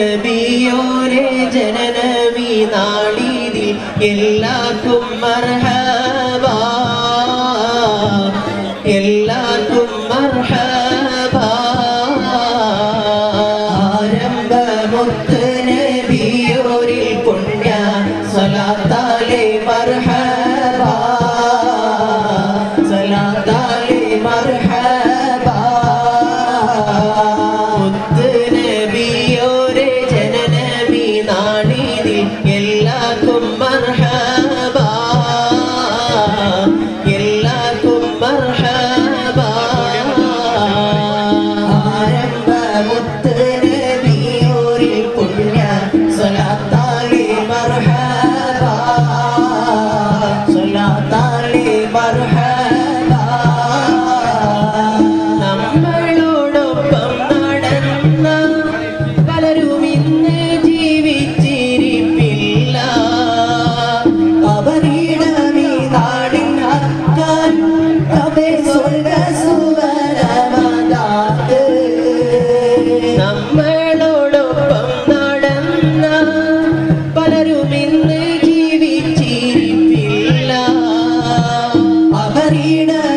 നബിയോരെ ജനനമി നാളിതിൽ എല്ലാവർക്കും മർഹബ. എല്ലാവർക്കും മർഹബ. ആരംഭമുത്ത് നബിയോരിൽ പുണ്യ സ്വലാത്താലെ മർഹബ. സ്വലാത്താലെ മർഹബ. മുത്ത് എല്ലാവർക്കും മർഹബ ആരംഭമുത്ത് നബിയോരിൽ പുണ്യ സ്വലാത്താലെ അവേ സ്വർഗ നടന്ന പലരും ഇന്ന് ജീവിച്ചിരിപ്പില്ല. അവരിടമീ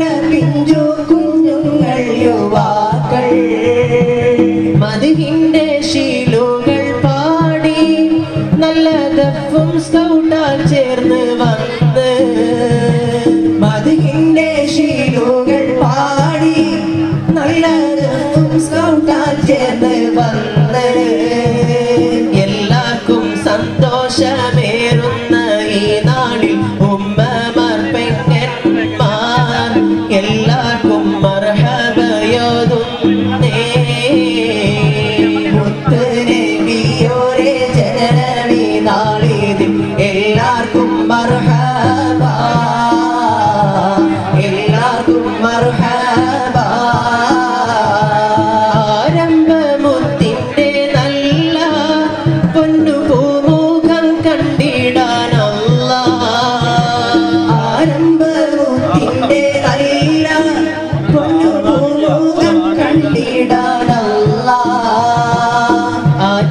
നല്ല പിഞ്ചു കുഞ്ഞുങ്ങൾ യുവാക്കൾ. മതിഹിന്റെ ശീലുകൾ പാടി നല്ല ദഫും സ്കൗട്ടാൽ ചേർന്ന് വന്ന്. മതിഹിന്റെ ശീലുകൾ പാടി നല്ല ദഫും സ്കൗട്ടാൽ ചേർന്ന്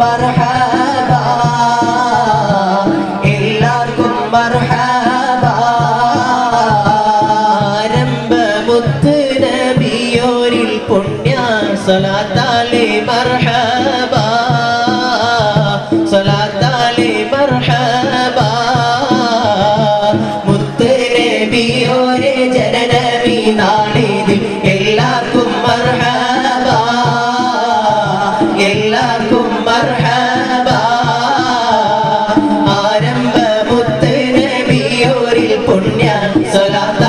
மர்ஹபா எல்லாருக்கும் மர்ஹபா ரொம்ப முத்து நபியோரில் புண்ணிய சொலாத்தாலே மர்ஹபா சொலாத்தாலே மர்ஹபா முத்து நபியோரே ஜனநபி நாளிதில் எல்லாருக்கும் மர்ஹபா எல்லாருக்கும் മർഹബ. ആരംഭ മുത്ത് നബിയോരിൽ പുണ്യ സ്വലാത്ത്